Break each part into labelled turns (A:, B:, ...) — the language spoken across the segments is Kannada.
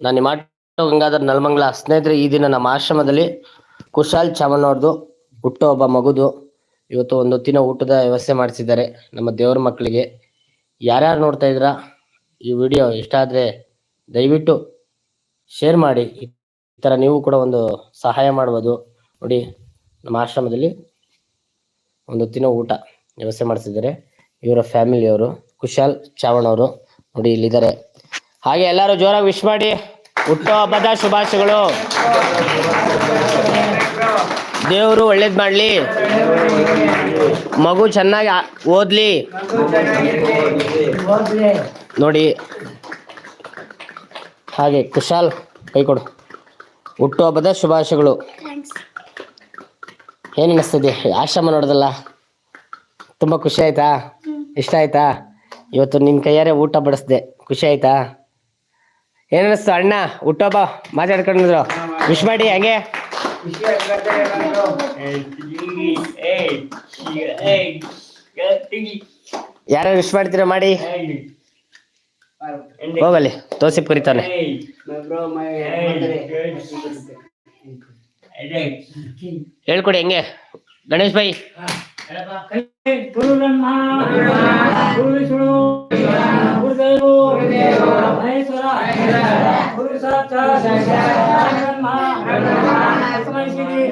A: ನಾನು ನಿಮ್ಮ ಗಂಗಾಧರ್ ನಲ್ಮಂಗ್ಲ ಸ್ನೇಹಿತರೆ, ಈ ದಿನ ನಮ್ಮ ಆಶ್ರಮದಲ್ಲಿ ಕುಶಾಲ್ ಚಾಮನ್ ಅವ್ರದ್ದು ಹುಟ್ಟೋ ಒಬ್ಬ ಮಗುದು. ಇವತ್ತು ಒಂದು ಹೊತ್ತಿನ ಊಟದ ವ್ಯವಸ್ಥೆ ಮಾಡಿಸಿದ್ದಾರೆ ನಮ್ಮ ದೇವ್ರ ಮಕ್ಕಳಿಗೆ. ಯಾರ್ಯಾರು ನೋಡ್ತಾ ಇದ್ದೀರಾ ಈ ವಿಡಿಯೋ? ಇಷ್ಟ ಆದ್ರೆ ದಯವಿಟ್ಟು ಶೇರ್ ಮಾಡಿ. ಈ ಥರ ನೀವು ಕೂಡ ಒಂದು ಸಹಾಯ ಮಾಡ್ಬೋದು. ನೋಡಿ, ನಮ್ಮ ಆಶ್ರಮದಲ್ಲಿ ಒಂದು ಹೊತ್ತಿನ ಊಟ ವ್ಯವಸ್ಥೆ ಮಾಡಿಸಿದ್ದಾರೆ. ಇವರ ಫ್ಯಾಮಿಲಿಯವರು, ಕುಶಾಲ್ ಚಾವಣ್ ಅವರು. ನೋಡಿ, ಇಲ್ಲಿದ್ದಾರೆ. ಹಾಗೆ ಎಲ್ಲರೂ ಜೋರಾಗಿ ವಿಶ್ ಮಾಡಿ. ಹುಟ್ಟೋ ಹಬ್ಬದ ಶುಭಾಶಯಗಳು. ದೇವರು ಒಳ್ಳೇದ್ ಮಾಡ್ಲಿ. ಮಗು ಚೆನ್ನಾಗಿ ಓದ್ಲಿ. ನೋಡಿ. ಹಾಗೆ ಕುಶಾಲ್ ಕೈ ಕೊಡು. ಹುಟ್ಟು ಹಬ್ಬದ ಶುಭಾಶಯಗಳು. ಏನ್ ಅನಿಸ್ತದೆ? ಆಶ್ರಮ ನೋಡೋದಲ್ಲ. ತುಂಬಾ ಖುಷಿ ಆಯ್ತಾ? ಇಷ್ಟ ಆಯ್ತಾ? ಇವತ್ತು ನಿನ್ ಕೈಯಾರೆ ಊಟ ಬಡಿಸ್ದೆ. ಖುಷಿ ಆಯ್ತಾ? ಏನ್ ಅನಿಸ್ತು ಅಣ್ಣ? ಹುಟ್ಟೋಬ ಮಾತಾಡ್ಕೊಂಡಿದ್ರು ವಿಶ್ ಮಾಡಿ, ಹಂಗೆ? ಯಾರು ವಿಶ್ ಮಾಡ್ತೀರ, ಮಾಡಿ? ಹೋಗಲಿ ತೋಸಿ ಕುರಿತಾನೆ. ಹೇಳ್ಕೊಡಿ, ಹೆಂಗೆ. ಗಣೇಶ್ ಭಾಯಿ
B: गुरु ब्रह्मा गुरु विष्णु गुरुदेव महेश्वरा गुरु साक्षात ब्रह्मा तस्मै श्री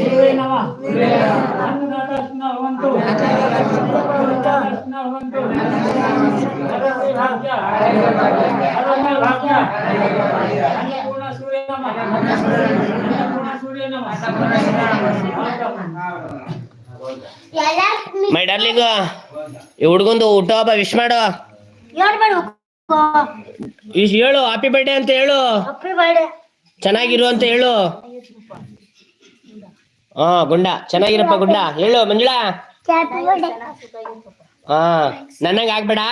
B: गुरुवे नमः अन्नदाता स्मः भवन्तु अन्नदाता स्मः भवन्तु भगवते भाग्य भगवते भाग्य अन्नपूर्ण सूर्य नमः अन्नपूर्ण सूर्य नमः अन्नपूर्ण सूर्य नमः
A: ಮೈ ಡಾರ್ಲಿಂಗ್ ಈ ಊಟ ಹಬ್ಬ ವಿಶ್ ಮಾಡು. ವಿಶ್ ಹೇಳು ಹ್ಯಾಪಿ ಬರ್ಡೇ ಅಂತ ಹೇಳು. ಚೆನ್ನಾಗಿರು ಅಂತ ಹೇಳು. ಹಾ ಗುಂಡ ಚೆನ್ನಾಗಿರಪ್ಪ ಗುಂಡ. ಹೇಳು ಮಂಜುಳಾ. ಹಾ ನನ್ನಂಗ ಆಗ್ಬೇಡ.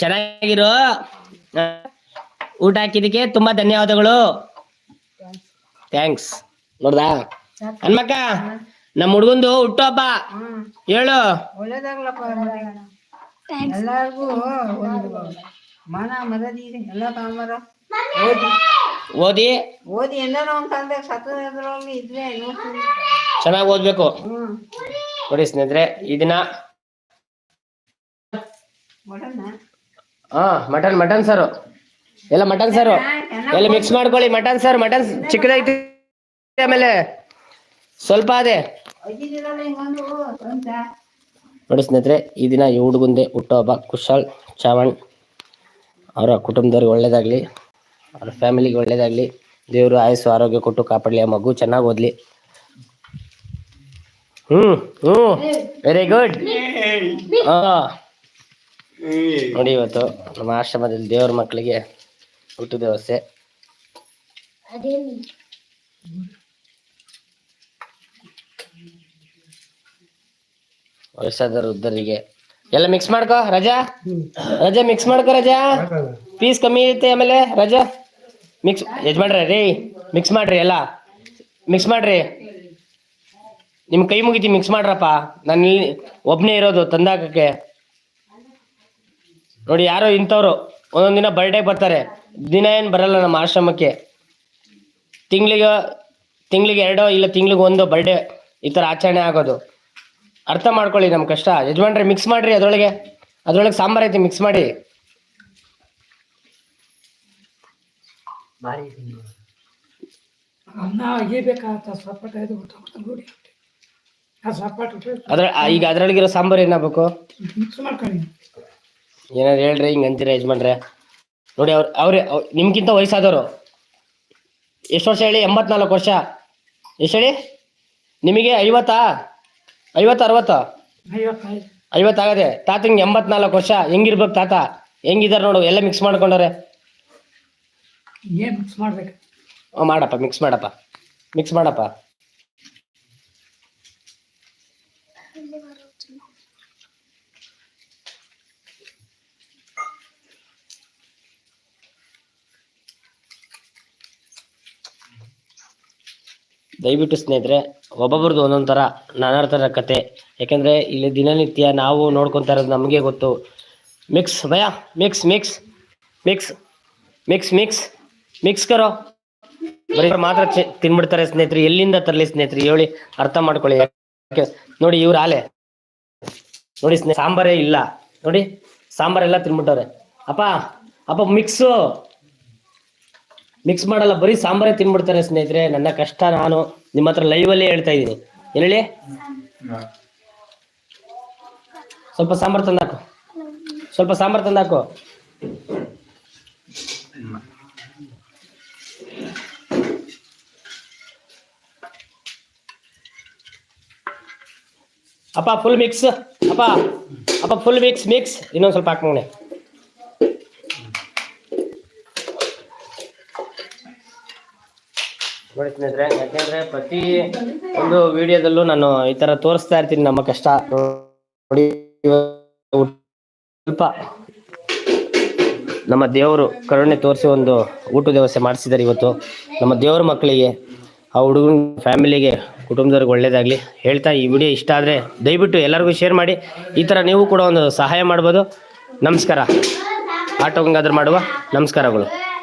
A: ಚೆನ್ನಾಗಿರು. ಊಟ ಹಾಕಿದಕ್ಕೆ ತುಂಬಾ ಧನ್ಯವಾದಗಳು. ಥ್ಯಾಂಕ್ಸ್ ನೋಡ್ದಾ? ಹನ್ಮಕ್ಕ ನಮ್ಮ ಹುಡ್ಗಂದು ಹುಟ್ಟುಹಬ್ಬ ಹೇಳು.
C: ಒಳ್ಳೇದಾಗ್ಲಪ್ಪ ಎಲ್ಲಾರ್ಗು ಒಂದು ಮನ ಮರದಿ ಎಲ್ಲ ತಾಂಬಾರ ಓದಿ.
A: ಓದಿ.
C: ಓದಿ ಎಲ್ಲಾರು ಒಂದ್ ಕಾಲದಾಗ ಸತ್ತದ್ರಲ್ಲಿ ಇದ್ರೆ
A: ಚೆನ್ನಾಗಿ ಓದ್ಬೇಕು. ನೋಡಿ ಸ್ನೇಹಿತರೆ
C: ಮಟನ್ನ?
A: ಹಾ ಮಟನ್ ಮಟನ್ ಸಾರು. ಎಲ್ಲ ಮಟನ್ ಸಾರು. ಎಲ್ಲ ಮಿಕ್ಸ್ ಮಾಡ್ಕೊಳ್ಳಿ. ಮಟನ್ ಸರ್ ಮಟನ್ ಚಿಕ್ಕದೈತಿ ಆಮೇಲೆ ಸ್ವಲ್ಪ ಅದೇ ನೋಡಿ ಸ್ನೇಹಿತರೆ, ಈ ದಿನ ಈ ಹುಡುಗಂದೆ ಹುಟ್ಟುಹಬ್ಬ ಕುಶಾಲ್ ಚಾವಣ್ ಅವರ ಕುಟುಂಬದವ್ರಿಗೆ ಒಳ್ಳೇದಾಗಲಿ, ಅವ್ರ ಫ್ಯಾಮಿಲಿಗೆ ಒಳ್ಳೇದಾಗಲಿ, ದೇವರು ಆಯಸ್ಸು, ಆರೋಗ್ಯ ಕೊಟ್ಟು ಕಾಪಾಡಲಿ ಆ ಮಗು. ಚೆನ್ನಾಗಿ ಓದ್ಲಿ. ಹ್ಮ್ ಹ್ಮ್. ವೆರಿ ಗುಡ್ ನೋಡಿ ಇವತ್ತು ನಮ್ಮ ಆಶ್ರಮದಲ್ಲಿ ದೇವ್ರ ಮಕ್ಕಳಿಗೆ ಹುಟ್ಟು ವ್ಯವಸ್ಥೆ. ವಯಸ್ಸಾದ ವೃದ್ಧರಿಗೆ. ಎಲ್ಲ ಮಿಕ್ಸ್ ಮಾಡ್ಕೋ, ರಜಾ? ರಜಾ ಮಿಕ್ಸ್ ಮಾಡ್ಕೋ, ರಜಾ? ಪೀಸ್ ಕಮ್ಮಿ ಇರುತ್ತೆ ಆಮೇಲೆ, ರಜಾ? ಮಿಕ್ಸ್ ಯಜಮಾನ್ರೆ, ರೀ ಮಿಕ್ಸ್ ಮಾಡ್ರಿ ಎಲ್ಲ. ಮಿಕ್ಸ್ ಮಾಡ್ರಿ. ನಿಮ್ ಕೈ ಮುಗಿತಿ ಮಿಕ್ಸ್ ಮಾಡ್ರಪ್ಪ. ನಾನು ಇಲ್ಲಿ ಒಬ್ನೇ ಇರೋದು ತಂದಾಕಕ್ಕೆ. ನೋಡಿ, ಯಾರೋ ಇಂಥವ್ರು ಒಂದೊಂದು ದಿನ ಬರ್ಡೇ ಬರ್ತಾರೆ. ದಿನ ಏನು ಬರಲ್ಲ ನಮ್ಮ ಆಶ್ರಮಕ್ಕೆ. ತಿಂಗಳಿಗೆ ತಿಂಗಳಿಗೆ ಎರಡೋ ಇಲ್ಲ ತಿಂಗಳಿಗೆ ಒಂದು ಬರ್ಡೇ ಈ ಥರ ಆಚರಣೆ ಆಗೋದು. ಅರ್ಥ ಮಾಡ್ಕೊಳ್ಳಿ ನಮ್ಮ ಕಷ್ಟ. ಯಜಮಾನ್ರಿ ಮಿಕ್ಸ್ ಮಾಡ್ರಿ ಅದ್ರೊಳಗೆ. ಅದ್ರೊಳಗೆ ಸಾಂಬಾರ್ ಐತಿ ಮಿಕ್ಸ್ ಮಾಡಿ. ಅದ್ರ ಈಗ ಅದ್ರೊಳಗಿರೋ ಸಾಂಬಾರ್ ಏನಾಗಬೇಕು? ಏನಾದ್ರು ಹೇಳ್ರಿ ಹಿಂಗೆ ಅಂತೀರ ಯಜಮಾನ್ರೆ? ನೋಡಿ ಅವ್ರ ಅವ್ರೆ ಅವ್ರ್- ನಿಮ್ಗಿಂತ ವಯಸ್ಸಾದವರು. ಎಷ್ಟು ವರ್ಷ ಹೇಳಿ? ಎಂಬತ್ನಾಲ್ಕು ವರ್ಷ. ಎಷ್ಟು ಹೇಳಿ? ನಿಮಗೆ ಐವತ್ತಾ? ಐವತ್ತು ಅರವತ್ತು? ಐವತ್ತಾಗದೆ. ತಾತ ತಾತಂಗೆ ಎಂಬತ್ನಾಲ್ಕು ವರ್ಷ. ಹೆಂಗಿರ್ಬೇಕು ತಾತ? ಹೆಂಗಿದಾರೆ ನೋಡು ಎಲ್ಲ ಮಿಕ್ಸ್ ಮಾಡ್ಕೊಂಡವ್ರೆ.
B: ಏನ್ ಮಿಕ್ಸ್ ಮಾಡ್ಬೇಕು?
A: ಮಾಡಪ್ಪ ಮಿಕ್ಸ್ ಮಾಡಪ್ಪ. ಮಿಕ್ಸ್ ಮಾಡಪ್ಪ. ದಯವಿಟ್ಟು ಸ್ನೇಹಿತರೆ, ಒಬ್ಬೊಬ್ರದ್ದು ಒಂದೊಂದು ಥರ ನಾನಾ ಥರ ಕತೆ. ಯಾಕೆಂದರೆ ಇಲ್ಲಿ ದಿನನಿತ್ಯ ನಾವು ನೋಡ್ಕೊತಾ ಇರೋದು ನಮಗೆ ಗೊತ್ತು. ಮಿಕ್ಸ್ ಭಯ? Mix mix mix mix mix mix ಕರೋ? ಬರೀ ಮಾತ್ರ ತಿನ್ಬಿಡ್ತಾರೆ ಸ್ನೇಹಿತರೆ, ಎಲ್ಲಿಂದ ತರಲಿ ಸ್ನೇಹಿತರೆ? ಹೇಳಿ ಅರ್ಥ ಮಾಡ್ಕೊಳ್ಳಿ. ನೋಡಿ ಇವ್ರು ಆಲೆ. ನೋಡಿ ಸ್ನೇಹ ಸಾಂಬಾರೇ ಇಲ್ಲ. ನೋಡಿ, ಸಾಂಬಾರೆಲ್ಲ ತಿನ್ಬಿಟ್ಟವ್ರೆ. ಅಪ್ಪ ಅಪ್ಪ ಮಿಕ್ಸು ಮಿಕ್ಸ್ ಮಾಡಲ್ಲ, ಬರೀ ಸಾಂಬಾರೇ ತಿನ್ಬಿಡ್ತಾರೆ ಸ್ನೇಹಿತರೆ. ನನ್ನ ಕಷ್ಟ ನಾನು ನಿಮ್ಮ ಹತ್ರ ಲೈವ್ ಅಲ್ಲಿ ಹೇಳ್ತಾ ಇದ್ದೀನಿ. ಏನ್ ಹೇಳಿ? ಸ್ವಲ್ಪ ಸಾಂಬಾರ್ ತಂದಾಕು. ಸ್ವಲ್ಪ ಸಾಂಬಾರ್ ತಂದಾಕು. ಅಪ್ಪ ಫುಲ್ ಮಿಕ್ಸ್ ಅಪ್ಪ ಅಪ್ಪ ಫುಲ್ ಮಿಕ್ಸ್ ಮಿಕ್ಸ್ ಇನ್ನೊಂದು ಸ್ವಲ್ಪ ಹಾಕ್ಮೋಣೆ. ನೋಡಿ ಸ್ನೇಹಿತರೆ ಯಾಕೆಂದ್ರೆ ಪ್ರತಿ ಒಂದು ವಿಡಿಯೋದಲ್ಲೂ ನಾನು ಈ ತರ ತೋರಿಸ್ತಾ ಇರ್ತೀನಿ ನಮ್ಮ ಕಷ್ಟ. ಸ್ವಲ್ಪ ನಮ್ಮ ದೇವರು ಕರುಣೆ ತೋರಿಸಿ ಒಂದು ಊಟದ ವ್ಯವಸ್ಥೆ ಮಾಡಿಸಿದ್ದಾರೆ ಇವತ್ತು. ನಮ್ಮ ದೇವ್ರ ಮಕ್ಕಳಿಗೆ, ಆ ಹುಡುಗನ ಫ್ಯಾಮಿಲಿಗೆ, ಕುಟುಂಬದವ್ರಿಗೆ ಒಳ್ಳೇದಾಗಲಿ. ಹೇಳ್ತಾ ಈ ವಿಡಿಯೋ ಇಷ್ಟ ಆದರೆ ದಯವಿಟ್ಟು ಎಲ್ಲರಿಗೂ ಶೇರ್ ಮಾಡಿ. ಈ ಥರ ನೀವು ಕೂಡ ಒಂದು ಸಹಾಯ ಮಾಡ್ಬೋದು. ನಮಸ್ಕಾರ. ಆಟೋ ಹಂಗಾದ್ರೂ ಮಾಡುವ ನಮಸ್ಕಾರಗಳು.